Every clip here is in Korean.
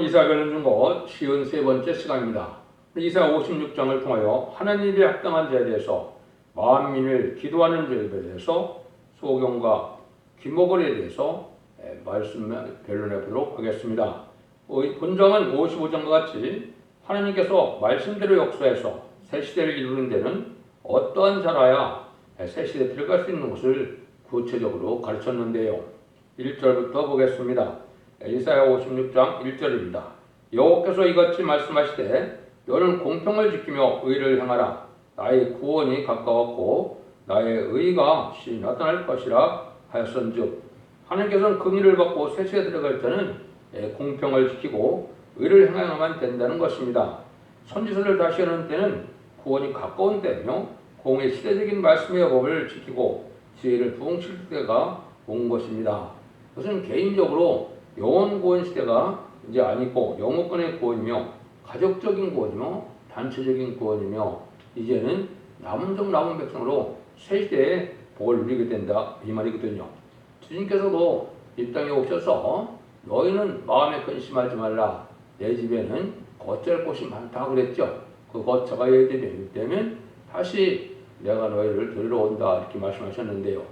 이사가는 중고 쉬운 세 번째 시간입니다. 이사 56장을 통하여 하나님의 합당한 자에 대해서 만민을 기도하는 자에 대해서 소경과 기목을에 대해서 에, 말씀 변론해 보도록 하겠습니다. 본章은 55장과 같이 하나님께서 말씀대로 역사해서 새 시대를 이루는 데는 어떠한 자라야 에, 새 시대에 들어갈 수 있는 것을 구체적으로 가르쳤는데요. 1절부터 보겠습니다. 이사야 56장 1절입니다. 여호께서 이같이 말씀하시되 너는 공평을 지키며 의를 행하라. 나의 구원이 가까웠고 나의 의가 시 나타날 것이라 하였은즉 하나님께서는 긍휼을 받고 세시에 들어갈 때는 예, 공평을 지키고 의를 행하야만 된다는 것입니다. 선지서를 다시 하는 때는 구원이 가까운 때며 공의 시대적인 말씀의 법을 지키고 지혜를 부응칠 때가 온 것입니다. 그것은 개인적으로 영원 구원 시대가 이제 아니고 영어권의 구원이며 가족적인 구원이며 단체적인 구원이며 이제는 남은 종 남은 백성으로 새 시대에 복을 누리게 된다 이 말이거든요. 주님께서도 이 땅에 오셔서 너희는 마음에 근심하지 말라 내 집에는 거처할 곳이 많다 그랬죠. 그 거처가 예되면 다시 내가 너희를 데리러 온다 이렇게 말씀하셨는데요.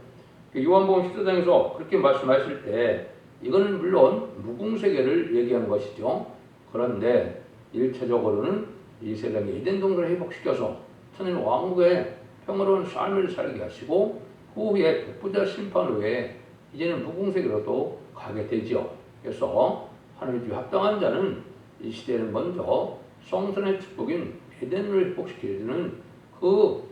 그 요한복음 14장에서 그렇게 말씀하실 때 이거는 물론 무궁세계를 얘기하는 것이죠. 그런데 일차적으로는 이 세상의 이된 동들을 회복시켜서 천년 왕국의 평화로운 삶을 살게 하시고 후에 백부자 심판 후에 이제는 무궁세계로도 가게 되지요. 그래서 하나님 주 합당한 자는 이 시대는 먼저 성선의 축복인 에덴을 회복시켜주는 그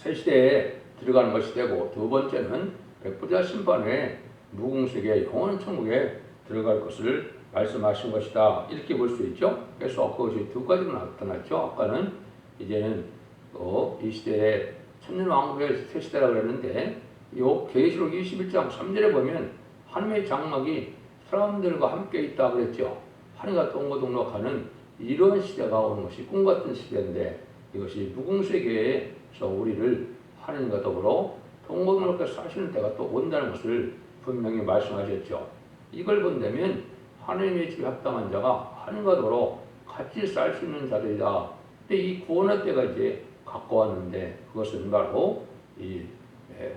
새 시대에 들어가는 것이 되고 두 번째는 백부자 심판 후에 무궁세계 영원 천국에 들어갈 것을 말씀하신 것이다. 이렇게 볼 수 있죠. 그래서 그것이 두 가지로 나타났죠. 아까는 이제는 어, 이 시대에 천년 왕국의 새 시대라고 그랬는데 요 계시록 21장 3절에 보면 하나님의 장막이 사람들과 함께 있다 그랬죠. 하늘과 동거동락하는 이런 시대가 오는 것이 꿈 같은 시대인데 이것이 무궁세계에서 우리를 하나님과 더불어 동거동락해 사시는 때가 또 온다는 것을 분명히 말씀하셨죠. 이걸 본다면 하나님의 집에 합당한 자가 하나님과 더불어 같이 살 수 있는 자들이다. 근데 이 구원의 때가 이제 가까웠는데 그것은 바로 이 에,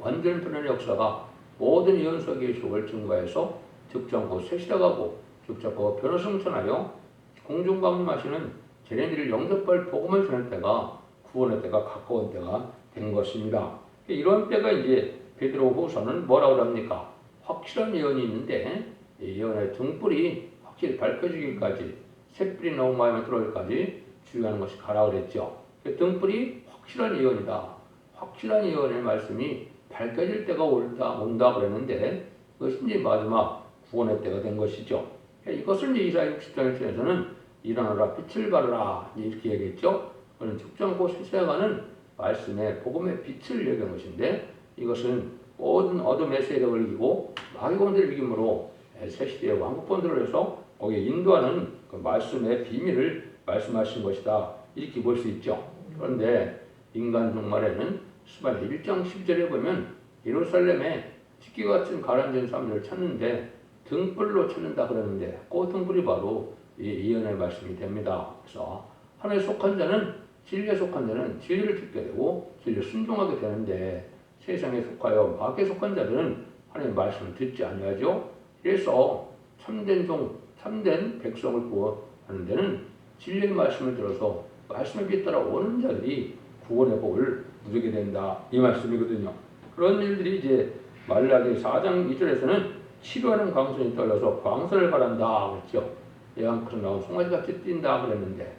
완전 변화의 역사가 모든 예언서 계시록을 증거해서 즉정고 새시대가고 즉정고 변화 성천하여 공중 방문하시는 제네들을 영접할 복음을 전할 때가 구원의 때가 가까운 때가 된 것입니다. 이런 때가 이제 베드로 후서는 뭐라고 합니까? 확실한 예언이 있는데 이 예언의 등불이 확실히 밝혀지기까지 샛불이 너무 마음에 들어올까지 주의하는 것이 가라 그랬죠. 그 등불이 확실한 예언이다. 확실한 예언의 말씀이 밝혀질 때가 올다, 온다 그랬는데 그것이 이제 마지막 구원의 때가 된 것이죠. 이것을 60장을 통해서는 일어나라 빛을 발하라 이렇게 얘기했죠. 그는 죽정고 세세가는 말씀의 복음의 빛을 얘기한 것인데 이것은 모든 어둠의 세력을 이기고 마귀공들을 이김으로 새 시대의 왕국본들을 해서 거기에 인도하는 그 말씀의 비밀을 말씀하신 것이다. 이렇게 볼 수 있죠. 그런데 인간 종말에는 수반 1장 10절에 보면 예루살렘에 식기 같은 가라앉은 사람들을 찾는데 등불로 찾는다 그러는데 그 등불이 바로 이 예언의 말씀이 됩니다. 그래서 하나에 속한 자는 진리에 속한 자는 진리를 듣게 되고 진리를 순종하게 되는데 세상에 속하여 마귀에 속한 자들은 하나님의 말씀을 듣지 아니하죠. 그래서 참된 종, 참된 백성을 구원하는 데는 진리의 말씀을 들어서 말씀에 비따라 오는 자들이 구원의 복을 누리게 된다. 이 말씀이거든요. 그런 일들이 이제 말라기 4장 2절에서는 치료하는 광선이 떨려서 광선을 바란다 그랬죠. 예언처럼 나온 송아지같이 뛴다 그랬는데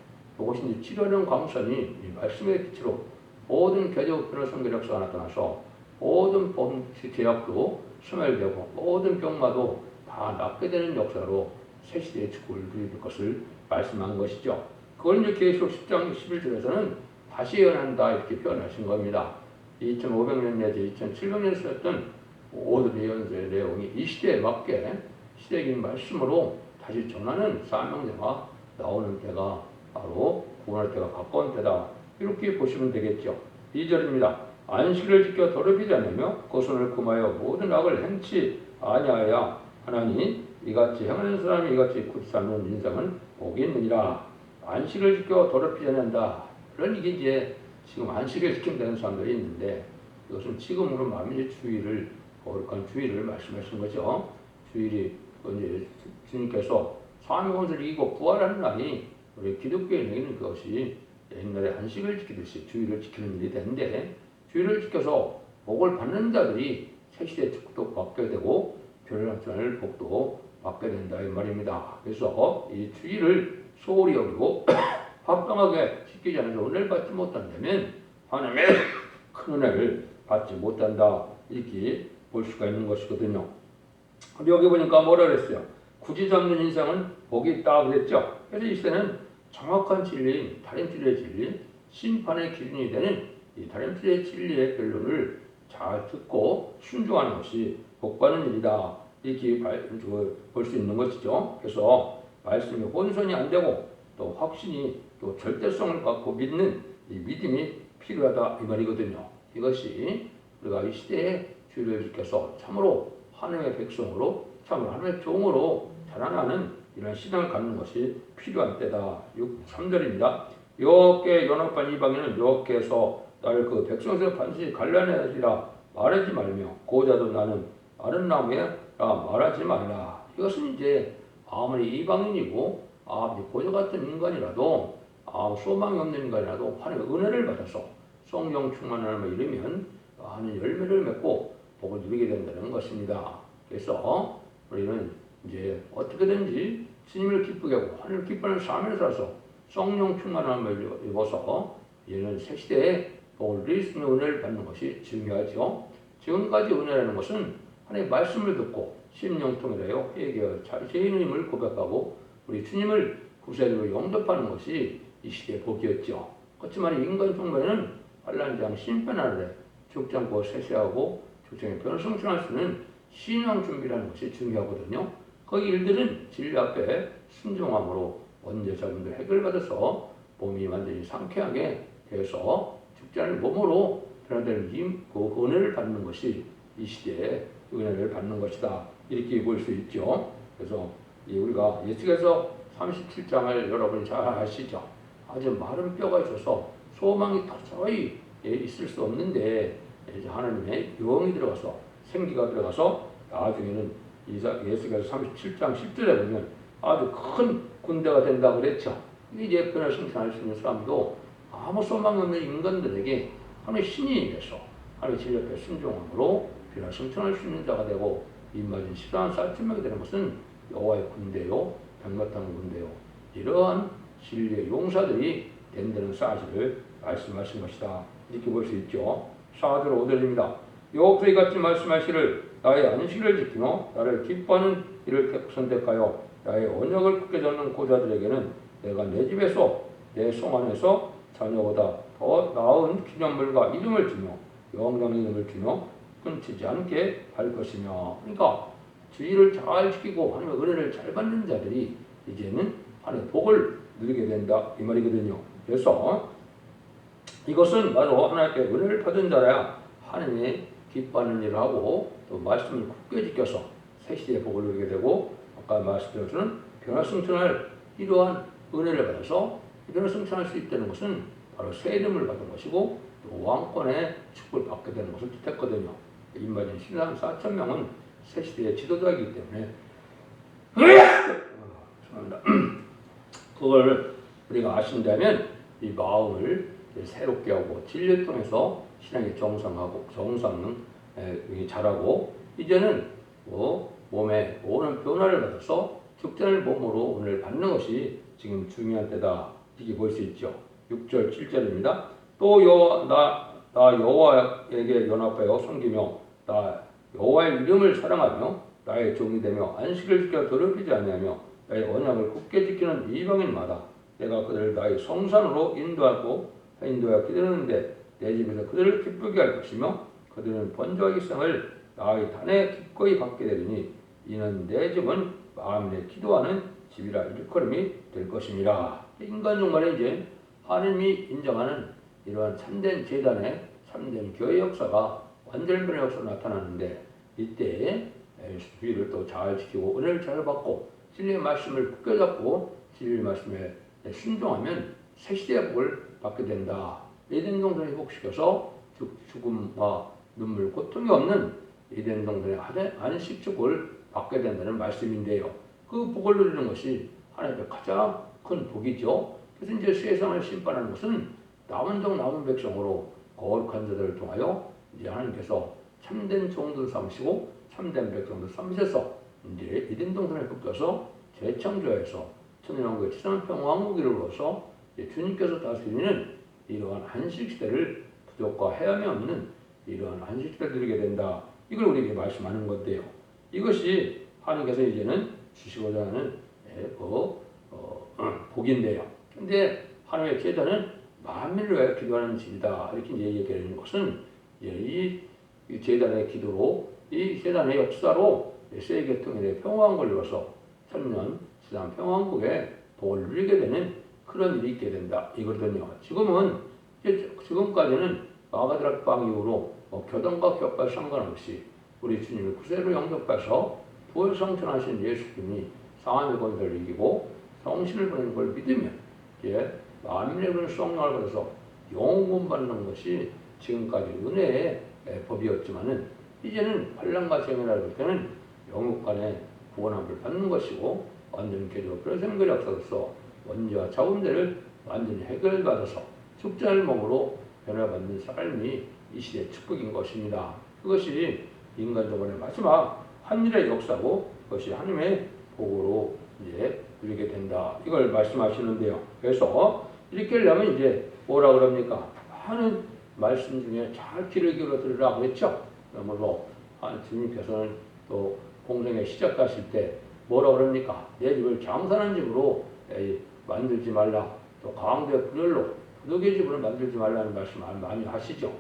이제 치료하는 광선이 이 말씀의 빛으로 모든 개적 그런 성계력서가 나타나서 모든 범 제약도 소멸되고 모든 병마도 다 낫게 되는 역사로 새 시대의 축구를 누릴 것을 말씀한 것이죠. 그걸 이제 계시록 10장 11절에서는 다시 예언한다 이렇게 표현하신 겁니다. 2500년 내지 2700년 쓰였던 모든 예언서의 내용이 이 시대에 맞게 시대적인 말씀으로 다시 전하는 사명자가 나오는 때가 바로 구원할 때가 가까운 때다. 이렇게 보시면 되겠죠. 2절입니다. 안식을 지켜 더럽히지 않으며 고선을 금하여 모든 악을 행치 아니하여 하나니 이같이 행하는 사람이 이같이 굳이 삶는 인생은 복이 있느니라. 안식을 지켜 더럽히지 않는다. 그런 이게 이제 지금 안식을 되는 사람들이 있는데 이것은 지금으로 말하면 주의를 거룩한 주의를 말씀하시는 거죠. 주일이 이제 주님께서 사명원을 이기고 부활하는 날이 우리 기독교인에게는 그것이 옛날에 안식을 지키듯이 주의를 지키는 일이 되는데 주의를 지켜서 복을 받는 자들이 새시대 축도 받게 되고 별난천을 복도 받게 된다 이 말입니다. 그래서 이 주의를 소홀히 여기고 합당하게 지키지 않아서 은혜를 받지 못한다면 하나님의 큰 은혜를 받지 못한다 이렇게 볼 수가 있는 것이거든요. 근데 여기 보니까 뭐라 그랬어요? 굳이 잡는 인생은 복이 있다 그랬죠. 그래서 이 시대는 정확한 진리인 다림질의 진리, 심판의 기준이 되는 이 다림질의 진리의 결론을 잘 듣고 순종하는 것이 복받는 일이다. 이렇게 볼 수 있는 것이죠. 그래서 말씀이 혼선이 안 되고 또 확신이 또 절대성을 갖고 믿는 이 믿음이 필요하다 이 말이거든요. 이것이 우리가 이 시대에 지켜서 참으로 하나님의 백성으로 참으로 하나님의 종으로 자라나는 이런 신앙을 갖는 것이 필요한 때다. 6, 3절입니다. 여호와께 연합한 이방인은 여호와께서 나를 그 백성에서 반드시 갈라내리라 말하지 말며 고자도 나는 마른 나무에 말하지 말라. 이것은 이제 아무리 이방인이고 아무리 고자 같은 인간이라도 아무 소망이 없는 인간이라도 하나님의 은혜를 받아서 성령 충만하는 이르면 많은 열매를 맺고 복을 누리게 된다는 것입니다. 그래서 우리는 이제 어떻게든지 주님을 기쁘게 하고 하늘을 기뻐하는 삶을 살아서 성령 충만함을 입어서 이는 새 시대에 수 있는 은혜를 받는 것이 중요하죠. 지금까지 은혜라는 것은 하나님의 말씀을 듣고 심령 통일하여 회개하여 죄인임을 고백하고 우리 주님을 구세주로 영접하는 것이 이 시대의 복이었죠. 그렇지만 인간 중간에는 환란장 심판하되 죽지 않고 세세하고 죽장에 변을 성취할 수 있는 신앙 준비라는 것이 중요하거든요. 그 일들은 진리 앞에 순종함으로 언제 자분들 해결받아서 몸이 완전히 상쾌하게 되어서 않을 몸으로 변화되는 그 은혜를 받는 것이 이 시대에 은혜를 받는 것이다. 이렇게 볼 수 있죠. 그래서 우리가 예수께서 37장을 여러분이 잘 아시죠? 아주 마른 뼈가 있어서 소망이 도저히 있을 수 없는데 하나님의 영이 들어가서 생기가 들어가서 나중에는 예수께서 37장 10절에 보면 아주 큰 군대가 된다고 그랬죠. 이제 변화 생산할 수 있는 사람도 아무 소망 없는 인간들에게 하나님의 신이 돼서 하나님의 진리 앞에 순종함으로 변화 생산할 수 있는 자가 되고 입맞은 시도한 쌀집하게 되는 것은 여호와의 군대요 백마탄 군대요 이러한 진리의 용사들이 된다는 사실을 말씀하신 것이다 이렇게 볼 수 있죠. 4절 5절입니다. 여호와의 같이 말씀하시를 나의 안식을 지키며 나를 기뻐하는 일을 선택하여 나의 언약을 굳게 잡는 고자들에게는 내가 내 집에서 내 성 안에서 자녀보다 더 나은 기념물과 이름을 주며 영광 이름을 주며 끊치지 않게 할 것이며 그러니까 주의를 잘 지키고 하나님의 은혜를 잘 받는 자들이 이제는 하나님의 복을 누리게 된다 이 말이거든요. 그래서 이것은 바로 하나님께 은혜를 받은 자라야 하나님이 기뻐하는 일을 하고 또 말씀을 굳게 지켜서 새 시대의 복을 누리게 되고 아까 말씀드렸던 변화 승천할 이러한 은혜를 받아서 변화 승천할 수 있다는 것은 바로 새 이름을 받은 것이고 또 왕권의 축복을 받게 되는 것을 뜻했거든요. 임마진 신랑 4천 명은 새 시대의 지도자이기 때문에. 그걸 우리가 아신다면 이 마음을 새롭게 하고 진리를 통해서 신앙이 정상하고 정상 자라고 이제는 뭐 몸에 오는 변화를 받아서 죽전을 몸으로 오늘 받는 것이 지금 중요한 때다 이렇게 볼 수 있죠. 6절 7절입니다. 또 여호와 나, 나 여호와에게 연합하여 섬기며 나 여호와의 이름을 사랑하며 나의 종이 되며 안식을 지켜 더럽히지 아니하며 나의 언약을 굳게 지키는 이방인마다 내가 그들을 나의 성산으로 인도하고 인도하여 기다리는데 내 집에서 그들을 기쁘게 할 것이며 그들은 번jo하기 성을 나의 단에 기꺼이 받게 되리니 이는 내 집은 마음에 기도하는 집이라 일컬음이 될 것입니다. 인간 중간에 이제 하나님이 인정하는 이러한 참된 재단의 참된 교회 역사가 완전변의 역사로 나타나는데 이때 주의를 또 잘 지키고 은혜를 잘 받고 진리의 말씀을 붙잡고 진리의 말씀에 순종하면 새 시대의 복을 받게 된다. 에덴 동산을 회복시켜서 죽- 죽음과 눈물, 고통이 없는 에덴 동산의 안식 축을 받게 된다는 말씀인데요. 그 복을 누리는 것이 하나님의 가장 큰 복이죠. 그래서 이제 세상을 심판하는 것은 남은 종 남은 백성으로 거룩한 자들을 통하여 이제 하나님께서 참된 종들 삼으시고 참된 백성들 삼으셔서 이제 이든 동산을 붙여서 재창조해서 천년왕국의 이루어서 이제 주님께서 다스리는 이러한 안식 시대를 부족과 해함이 없는 이러한 안식 시대를 누리게 된다. 이걸 우리에게 말씀하는 건데요. 이것이 하나님께서 이제는 주시고자 하는 예, 그 어, 복인데요. 근데 하나님의 제자는 만민을 위하여 기도하는 집이다. 이렇게 이제 얘기하는 것은 이, 이 제단의 기도로 이 제단의 역사로 세계 통일의 평화왕국을 이뤄서 천년 지상 평화왕국의 복을 누리게 되는 그런 일이 있게 된다. 이거거든요. 지금은 지금까지는 마가드락 방 이후로 뭐 교단과 격과 상관없이 우리 주님을 구세로 영접해서 부활 성천하신 예수님이 상함의 권세를 이기고 성신을 보내는 걸 믿으면 이제 만민의 그런 성령을 받아서 영원 받는 것이 지금까지 은혜의 법이었지만은 이제는 환란과 재미라 볼 때는 영육 간의 구원함을 받는 것이고 완전 개조 별생글 역사로서 원죄와 자원들을 완전히 해결받아서 축자를 먹으로 변화받는 삶이 이 시대의 축복인 것입니다. 그것이 인간적인 마지막 한일의 역사고 그것이 하나님의 복으로 이제 누리게 된다. 이걸 말씀하시는데요. 그래서 이렇게 하려면 이제 뭐라 그럽니까? 많은 말씀 중에 잘 귀를 기울여 들으라고 했죠. 그러므로 아, 주님께서는 또 공생에 시작하실 때 뭐라 그럽니까? 내 집을 장사하는 집으로 만들지 말라. 또 가운데 분열로 부득의 집으로 만들지 말라는 말씀 많이 하시죠.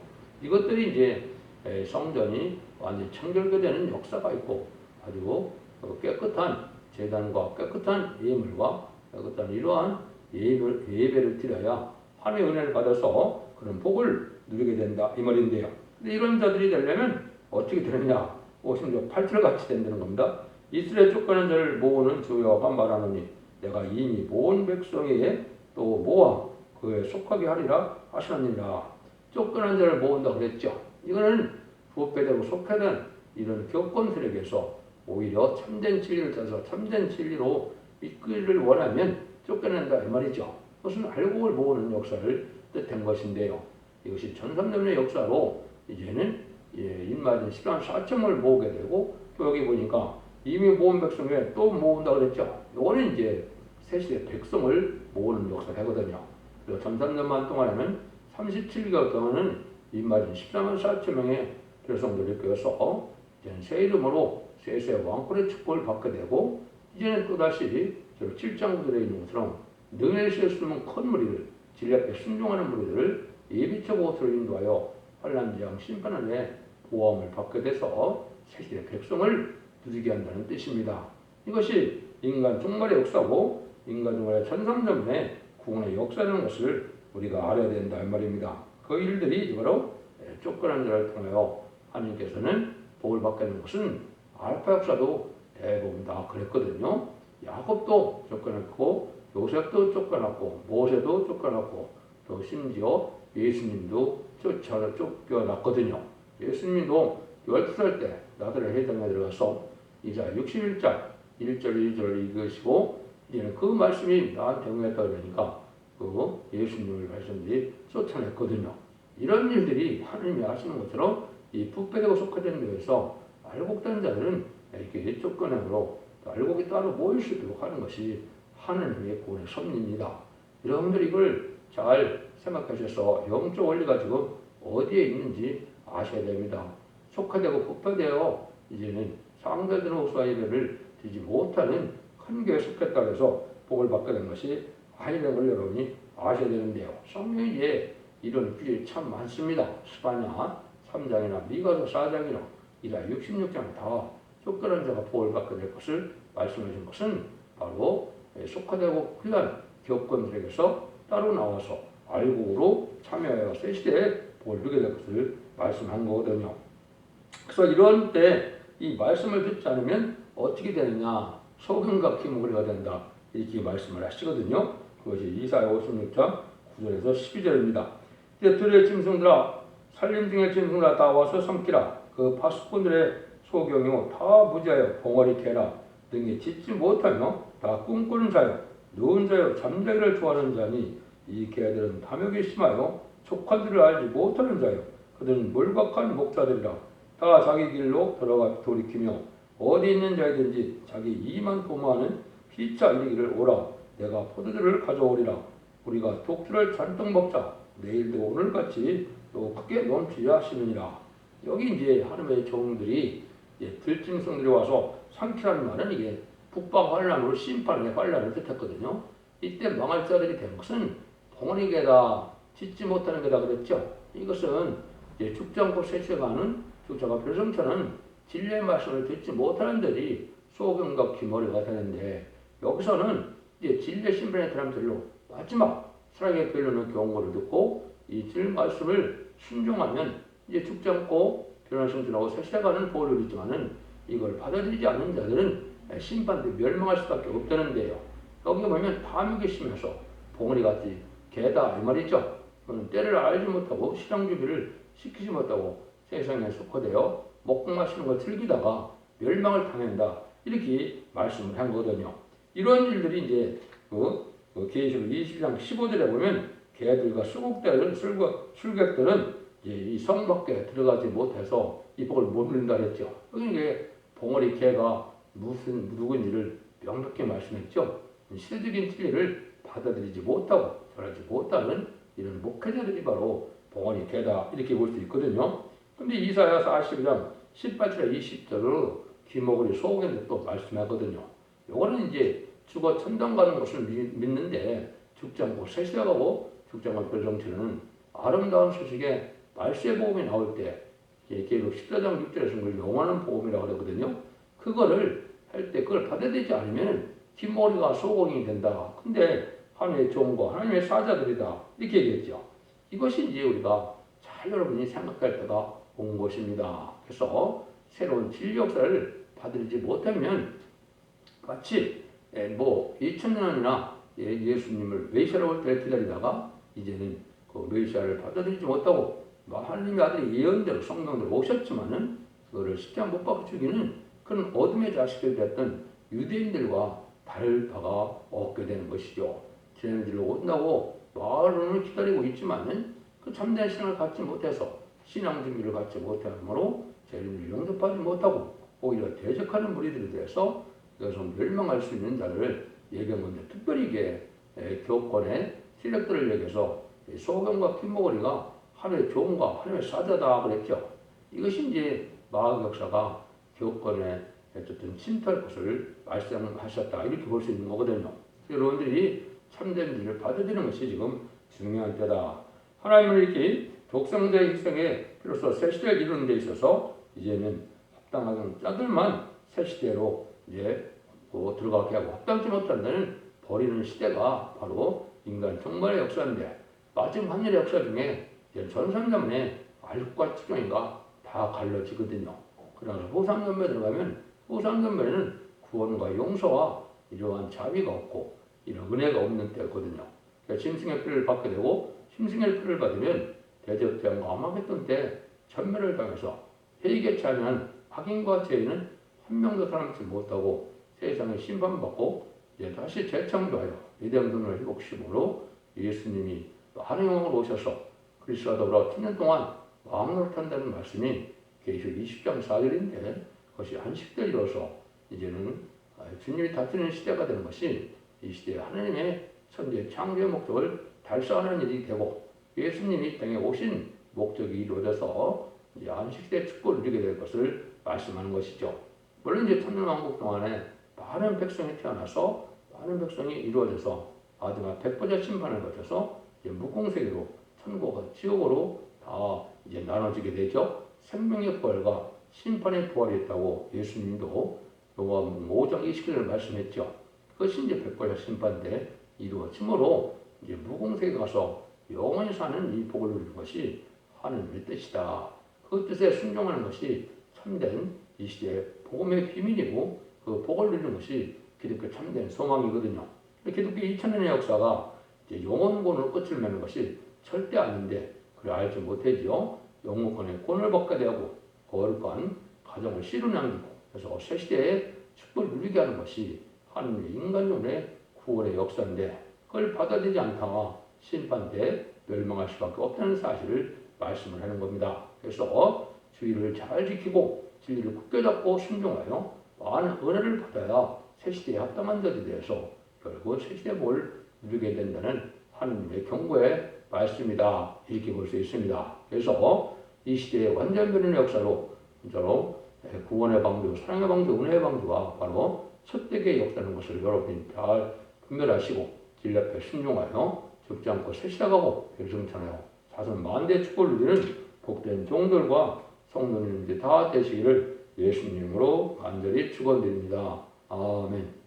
이것들이 이제 에, 성전이 완전히 청결되는 역사가 있고 아주 어, 깨끗한 재단과 깨끗한 예물과 깨끗한 이러한 예배를, 예배를 드려야 하나님의 은혜를 받아서 그런 복을 누리게 된다 이 말인데요. 근데 이런 자들이 되려면 어떻게 되느냐? 56 8절 같이 된다는 겁니다. 이스라엘 쫓겨난 자를 모으는 주여가 말하노니 내가 이미 모은 백성에게 또 모아 그에 속하게 하리라 하시느니라. 쫓겨난 자를 모은다 그랬죠. 이거는 부패되고 속해된 이런 교권들에게서 오히려 참된 진리를 따서 참된 진리로 이끌기를 원하면 쫓겨난다 이 말이죠. 그것은 알곡을 모으는 역사를 뜻한 것인데요. 이것이 전삼년의 역사로 이제는 예, 인마진 13 4점을 모으게 되고 또 여기 보니까 이미 모은 백성에 또 모은다 그랬죠. 이거는 이제 새 시대 백성을 모으는 역사가 되거든요. 그래서 전삼년만 동안에는 37개월 동안은 인마진 14만 4천 명의 백성들이 껴서 이제는 새 이름으로 세세 왕권의 축복을 받게 되고 이제는 또다시 저 7장 구절에 있는 것처럼 능히 실수는 큰 무리를 진리 앞에 순종하는 무리들을 예비적 옷으로 인도하여 환란지양 심판원의 보호함을 받게 돼서 새시대 백성을 누리게 한다는 뜻입니다. 이것이 인간 종말의 역사고 인간 종말의 천상점의 구원의 역사라는 것을 우리가 알아야 된다 이 말입니다. 그 일들이 바로 쫓겨난 자를 통하여 하나님께서는 복을 받게 되는 것은 알파 역사도 대부분 다 그랬거든요. 야곱도 쫓겨났고 요셉도 쫓겨났고 모세도 쫓겨났고 또 심지어 예수님도 쫓아 쫓겨났거든요. 예수님도 12살 때 나들의 해당에 들어가서 이자 61장 1절 2절을 읽으시고 이제는 그 말씀이 나한테 응했다 그러니까 그 예수님을 말씀들이 쫓아냈거든요. 이런 일들이 하나님이 하시는 것처럼 이 부패되고 속화된 데에서 알곡된 자들은 이렇게 쫓겨내므로 알곡이 따로 모일 수 있도록 하는 것이 하나님의 구원의 섭리입니다. 여러분들 이걸 잘 생각하셔서 영적 원리가 지금 어디에 있는지 아셔야 됩니다. 속화되고 부패되어 이제는 상대된 호수와 예배를 드리지 못하는 큰 교회에 속했다 해서 복을 받게 된 것이 아니라는 걸 여러분이 아셔야 되는데요. 성경에 이런 규율이 참 많습니다. 스파냐 3장이나 미가서 4장이나 이라 66장 다 쫓겨난 자가 복을 받게 될 것을 말씀하신 것은 바로 속화되고 귀한 기업권들에게서 따로 나와서 알곡으로 참여하여 새 시대에 복을 누게 될 것을 말씀한 거거든요. 그래서 이런 때 이 말씀을 듣지 않으면 어떻게 되느냐? 소금과 기목이가 된다. 이렇게 말씀을 하시거든요. 그것이 이사야 56장 9절에서 12절입니다. 이제 들의 짐승들아 살림 중의 짐승들아 다 와서 섬기라. 그 파수꾼들의 소경이요 다 무지하여 봉어리 개라 등에 짓지 못하며 다 꿈꾸는 자요 누운 자요 잠자기를 좋아하는 자니 이 개들은 탐욕이 심하여 족한들을 알지 못하는 자요. 그들은 몰각한 목자들이라. 다 자기 길로 돌아가 돌이키며 어디 있는 자이든지 자기 이만 도모하는 피차 이르기를 오라. 내가 포도주를 가져오리라. 우리가 독주를 잔뜩 먹자. 내일도 오늘같이 또 크게 넘치자 하시느니라 여기 이제 하나님의 종들이 들짐승들이 와서 상키라는 말은 이게 북방 환란으로 심판의 환란을 뜻했거든요. 이때 망할 자들이 된 것은 봉헌이 게다 짓지 못하는 게다 그랬죠. 이것은 않고 세세가는 주자가 별성처는 진리의 말씀을 듣지 못하는 들이 소경과 기머리가 되는데 여기서는 이제 진리의 심판의 사람들로 마지막 사랑의 변론의 경고를 듣고 이질 말씀을 순종하면 이제 죽지 않고 변화 성전하고 세세가는 보호를 있지만은 이걸 받아들이지 않는 자들은 심판대 멸망할 수밖에 없다는데요. 여기 보면 탐욕이 심해서 봉우리 같이 개다 이 말이죠. 그는 때를 알지 못하고 신앙 준비를 시키지 못하고 세상에 속화되어 먹고 마시는 걸 즐기다가 멸망을 당한다 이렇게 말씀을 한 거거든요. 이런 일들이 이제 그, 그 계시록 20장 15절에 보면 개들과 수국대들 술객, 술객들은 이 성 밖에 들어가지 못해서 이 복을 못 누린다 그랬죠. 이게 봉어리 개가 무슨 누군지를 명백히 말씀했죠. 시대적인 진리를 받아들이지 못하고 전하지 못하는 이런 목회자들이 바로 봉어리 개다 이렇게 볼 수 있거든요. 근데 이사야 40장 18절 20절로 귀목을 소옥에 또 말씀하거든요. 요거는 이제 죽어 천당 가는 것을 믿는데 죽지 않고 세세하고 죽지 않고 별정치는 아름다운 소식에 말세 복음이 나올 때 계속 14장 6절에서 그걸 영원한 복음이라고 그러거든요. 그거를 할 때 그걸 받아들이지 않으면 뒷머리가 소공이 된다. 근데 하나님의 종과 하나님의 사자들이다. 이렇게 얘기했죠. 이것이 이제 우리가 잘 여러분이 생각할 때가 온 것입니다. 그래서 새로운 진리 역사를 받아들이지 못하면 마치 뭐 2000년이나 예수님을 메시아로 올때 기다리다가 이제는 그 메시아를 받아들이지 못하고 하나님의 아들이 예언대로 성경대로 오셨지만은 그거를 십자 못 박아 죽이는 그런 어둠의 자식들이 됐던 유대인들과 다를 바가 없게 되는 것이죠. 지네들로 온다고 마을을 기다리고 있지만은 그 참된 신앙을 갖지 못해서 신앙 준비를 갖지 못함으로 재림을 영접하지 못하고 오히려 대적하는 무리들에 대해서 여기서 멸망할 수 있는 자를 예경건데 특별히 이게 교권의 세력들을 얘기해서 소경과 킴모거리가 하나님의 종과 하나님의 사자다 그랬죠. 이것이 이제 마학 역사가 교권에 어쨌든 침투할 것을 말씀하셨다 이렇게 볼 수 있는 거거든요. 여러분들이 참된 일을 받아들이는 것이 지금 중요한 때다. 하나님을 이렇게 독성자의 희생에 비로소 새 시대를 이루는 데 있어서 이제는 합당한 자들만 새 시대로 이제 뭐 들어가게 하고 합당치 못한 자는 버리는 시대가 바로 인간 정말의 역사인데 마지막 하늘의 역사 중에 전산자문에 알과 측정인가 다 갈라지거든요. 그래서 호상연배 들어가면 호상연배는 구원과 용서와 이러한 자비가 없고 이런 은혜가 없는 때거든요. 그러니까 짐승의 피를 받게 되고 짐승의 피를 받으면 대적대왕과 아마겟돈 때 전멸을 당해서 회개치 않은 악인과 죄인은 한 명도 살아남지 못하고 세상에 심판받고 이제 다시 재창조하여 위대한 눈을 회복심으로 예수님이 하나님으로 오셔서 그리스도와 더불어 천년 동안 왕으로 탄다는 말씀이 계시록 20장 4절인데 그것이 한식대 이뤄서 이제는 주님이 다스리는 시대가 되는 것이 이 시대에 하나님의 천재 창조의 목적을 달성하는 일이 되고 예수님이 땅에 오신 목적이 이루어져서 이제 안식대 축복을 누리게 될 것을 말씀하는 것이죠. 물론 이제 천년왕국 동안에 많은 백성이 태어나서 많은 백성이 이루어져서 아드가 백보자 심판을 거쳐서 이제 무공세계로 천국과 지옥으로 다 이제 나눠지게 되죠. 생명의 부활과 심판의 부활이 있다고 예수님도 요한 5장 20절을 말씀했죠. 그것이 이제 백보자 심판대 이루어짐으로 이제 무공세계 가서 영원히 사는 이 복을 누리는 것이 하나님의 뜻이다. 그 뜻에 순종하는 것이 참된 이 시대의 복음의 비밀이고 그 복을 누리는 것이 기독교 참된 소망이거든요. 기독교 2000년의 역사가 이제 영혼권으로 끝을 맺는 것이 절대 아닌데 그래 알지 못하지요. 영혼권의 권을 되고 거룩한 가정을 씨로 남기고 그래서 새 시대에 축복을 누리게 하는 것이 하나님의 인간론의 구원의 역사인데 그걸 받아들이지 않다가 심판 때 멸망할 수밖에 없다는 사실을 말씀을 하는 겁니다. 그래서 주의를 잘 지키고 진리를 굳게 잡고 순종하여 많은 은혜를 받아야 새 시대에 합당한 자들에 대해서 결국 새 시대에 뭘 누리게 된다는 하나님의 경고의 말씀이다 이렇게 볼 수 있습니다. 그래서 이 시대의 완전 변의 역사로 진짜로 구원의 방주, 사랑의 방주, 은혜의 방주가 바로 첫대의 역사는 것을 여러분이 잘 분별하시고 진리 앞에 순종하여 죽지 않고 새 시작하고 결승천하여 자손 만대 축복을 누리는 복된 종들과 성도님들 다 되시기를 예수님으로 간절히 축원드립니다. 아멘.